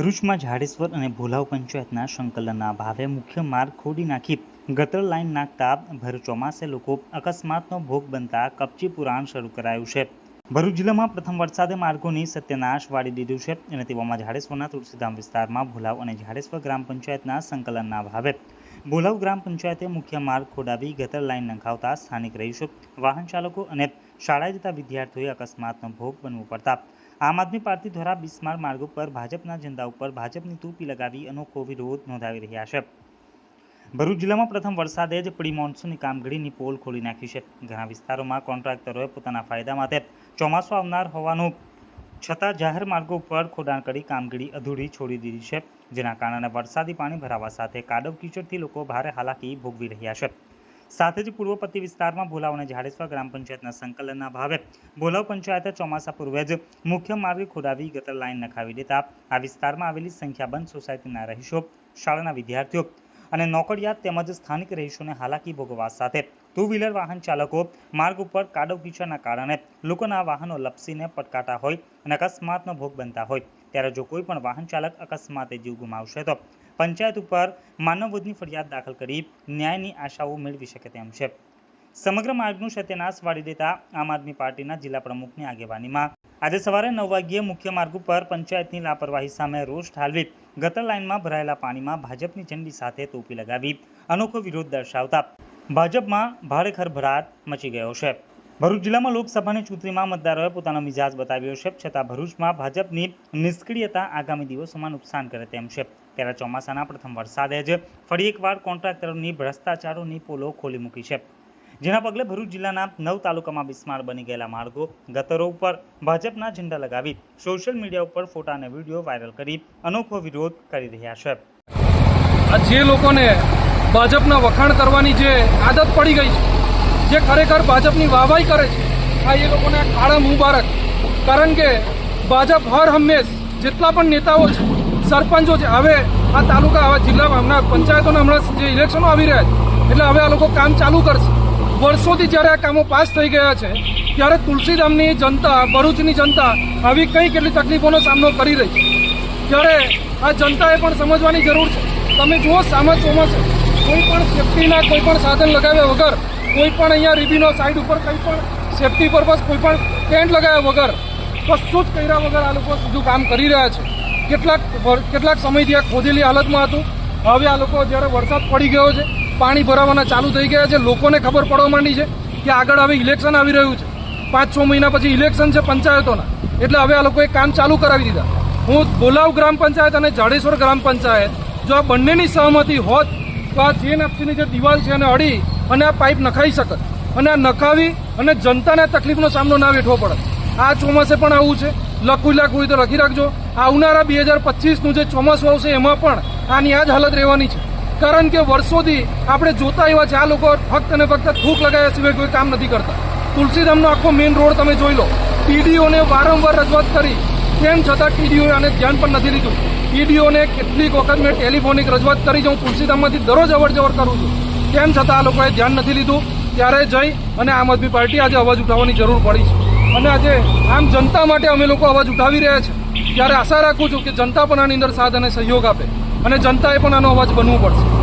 ભરૂચમાં ઝાડેશ્વર અને ભોલાવ પંચાયતના સંકલનના ભાવે મુખ્ય માર્ગ ખોદી નાખી. ગટર લાઇન નાખતા ભરૂચ ચોમાસે લોકો અકસ્માતનો ભોગ બનતા કપચી પુરાણ શરૂ કરાયું છે. ભરૂચ જિલ્લામાં પ્રથમ વરસાદે માર્ગોની સત્યનાશ વાળી દીધું છે અને તેવામાં ઝાડેશ્વરના તુલસીધામ વિસ્તારમાં ભોલાવ અને ઝાડેશ્વર ગ્રામ પંચાયતના સંકલનના ભાવે. ભોલાવ ગ્રામ પંચાયતે મુખ્ય માર્ગ ખોડાવી ગટર લાઇન નંખાવતા સ્થાનિક રહીશો, વાહન ચાલકો અને શાળાએ જતા વિદ્યાર્થીઓએ અકસ્માતનો ભોગ બનવું પડતા આમ આદમી પાર્ટી દ્વારા બિસ્માર માર્ગ ઉપર ભાજપના ઝંડા ઉપર ભાજપની ટોપી લગાવી અનોખો વિરોધ નોંધાવી રહ્યા છે. ભરૂચ જિલ્લામાં પ્રથમ વરસાદે જ પ્રી મોન્સૂનની કામગીરીની પોલ ખોલી નાખી છે. ઘણા વિસ્તારોમાં કોન્ટ્રાક્ટરોએ પોતાના ફાયદા માટે ચોમાસું આવનાર હોવાનું, છતાં જાહેર માર્ગો ઉપર ખોડાણ કરી કામગીરી અધૂરી છોડી દીધી છે, જેના કારણે વરસાદી પાણી ભરાવા સાથે કાદવ કીચડથી લોકો ભારે હાલાકી ભોગવી રહ્યા છે. સાથે જ પૂર્વ વિસ્તારમાં ભોલાવ અને ઝાડેશ્વર ગ્રામ પંચાયતના સંકલનના ભાવે ભોલાવ પંચાયતે ચોમાસા પૂર્વે જ મુખ્ય માર્ગે ખોદાવી ગટર લાઇન નખાવી દેતા આ વિસ્તારમાં આવેલી સંખ્યાબંધ સોસાયટીના રહીશો, શાળાના વિદ્યાર્થીઓ અને નોકરિયાત તેમજ સ્થાનિક રહીશોને હાલાકી ભોગવવા સાથે ટુ વ્હીલર વાહન ચાલકો માર્ગ ઉપર કાદવ કીચડના કારણે લોકોના વાહનો લપસીને પટકાતા હોય અને અકસ્માતનો ભોગ બનતા હોય. ત્યારે જો કોઈ પણ વાહન ચાલક અકસ્માતે જીવ ગુમાવશે તો પંચાયત ઉપર માનવવધની ફરિયાદ દાખલ કરી ન્યાયની આશાઓ મેળવી શકે તેમ છે. સમગ્ર માર્ગનું સત્યનાશ વાળી દેતા આમ આદમી પાર્ટીના જિલ્લા પ્રમુખની આગેવાનીમાં આજે સવારે નવ વાગ્યે મુખ્ય માર્ગ ઉપર પંચાયતની લાપરવાહી સામે રોષ ઠાલવી ગટર લાઇનમાં ભરાયેલા પાણીમાં ભાજપની ઝંડી સાથે ટોપી લગાવી અનોખો વિરોધ દર્શાવતા ભાજપમાં ભારે ખરભરાટ મચી ગયો છે. ભરૂચ જિલ્લામાં લોકસભાની ચૂંટણીમાં મતદારોએ પોતાનો મિજાજ બતાવ્યો છે, છતાં ભરૂચમાં ભાજપની નિષ્ક્રિયતા આગામી દિવસોમાં નુકસાન કરે તેમ છે. ત્યારે ચોમાસાના પ્રથમ વરસાદે જ ફરી એકવાર કોન્ટ્રાક્ટરોની ભ્રષ્ટાચારોની પોલો ખોલી મૂકી છે. જેના પગલે ભરૂચ જિલ્લાના નવ તાલુકામાં બિસ્માર બની ગયેલા માર્ગો ગતરો ઉપર ભાજપના ઝંડા લગાવી સોશિયલ મીડિયા ઉપર ફોટા અને વીડિયો વાયરલ કરી અનોખો વિરોધ કરી રહ્યા છે. જે લોકોને ભાજપના વખાણ કરવાની જે આદત પડી ગઈ છે જે ખરેખર ભાજપની વાહવાઈ કરે છે, આ એ લોકોને કાળા મુબારક. કારણ કે ભાજપ હર હંમેશ જેટલા પણ નેતાઓ છે, સરપંચો છે, હવે આ તાલુકા, આવા જિલ્લામાં હમણાં પંચાયતોના હમણાં જે ઇલેક્શનો આવી રહ્યા છે, એટલે હવે આ લોકો કામ ચાલુ કરશે. વર્ષોથી જ્યારે આ કામો પાસ થઈ ગયા છે, ત્યારે તુલસીધામની જનતા, ભરૂચની જનતા આવી કઈ કેટલી તકલીફોનો સામનો કરી રહી છે. ત્યારે આ જનતાએ પણ સમજવાની જરૂર છે. તમે જુઓ, સામા ચોમાસે, કોઈ પણ સેફ્ટીના કોઈ પણ સાધન લગાવ્યા વગર કોઈ પણ અહીંયા રીબીનો સાઈડ ઉપર કંઈ પણ સેફટી પર્પઝ કોઈ પણ ટેન્ટ લગાવ્યા વગર, કશું જ કર્યા વગર આ લોકો સીધું કામ કરી રહ્યા છે. કેટલાક કેટલાક સમયથી આ ખોદેલી હાલતમાં હતું. હવે આ લોકો જ્યારે વરસાદ પડી ગયો છે, પાણી ભરાવાના ચાલુ થઈ ગયા છે, લોકોને ખબર પડવા માંડી છે કે આગળ હવે ઇલેક્શન આવી રહ્યું છે. પાંચ છ મહિના પછી ઇલેક્શન છે પંચાયતોના. એટલે હવે આ લોકોએ કામ ચાલુ કરાવી દીધા. હું બોલાવ ગ્રામ પંચાયત અને જાડેશ્વર ગ્રામ પંચાયત, જો આ બંનેની સહમતી હોત, તો આ જે નાપસીની જે દિવાલ છે એને અડી અને આ પાઇપ નખાઈ શકત અને આ નખાવી અને જનતાને તકલીફનો સામનો ના વેઠવો પડે. આ ચોમાસે પણ આવું છે. લખવું લાખ હોય તો લખી રાખજો. આવનારા બે હજાર પચીસનું જે ચોમાસું આવશે એમાં પણ આની આ જ હાલત રહેવાની છે. કારણ કે વર્ષોથી આપણે જોતા એવા છે, આ લોકો ફક્ત અને ફક્ત થૂક લગાવ્યા સિવાય કોઈ કામ નથી કરતા. તુલસીધામનો આખો મેઇન રોડ તમે જોઈ લો. ટીડીઓને વારંવાર રજૂઆત કરી. તેમ છતાં ટીડીઓએ આને ધ્યાન પણ નથી લીધું. ટીડીઓને કેટલીક વખત મેં ટેલિફોનિક રજૂઆત કરી છે. હું તુલસીધામમાંથી દરરોજ અવર જવર કરું છું. તેમ છતાં આ લોકોએ ધ્યાન નથી લીધું? ત્યારે જઈ અને આમ આદમી પાર્ટી આજે અવાજ ઉઠાવવાની જરૂર પડી છે. અને આજે આમ જનતા માટે અમે લોકો અવાજ ઉઠાવી રહ્યા છે. ત્યારે આશા રાખું છું કે જનતા પણ આની અંદર સાથ અને સહયોગ આપે. અને જનતાએ પણ આનો અવાજ બનવું પડશે.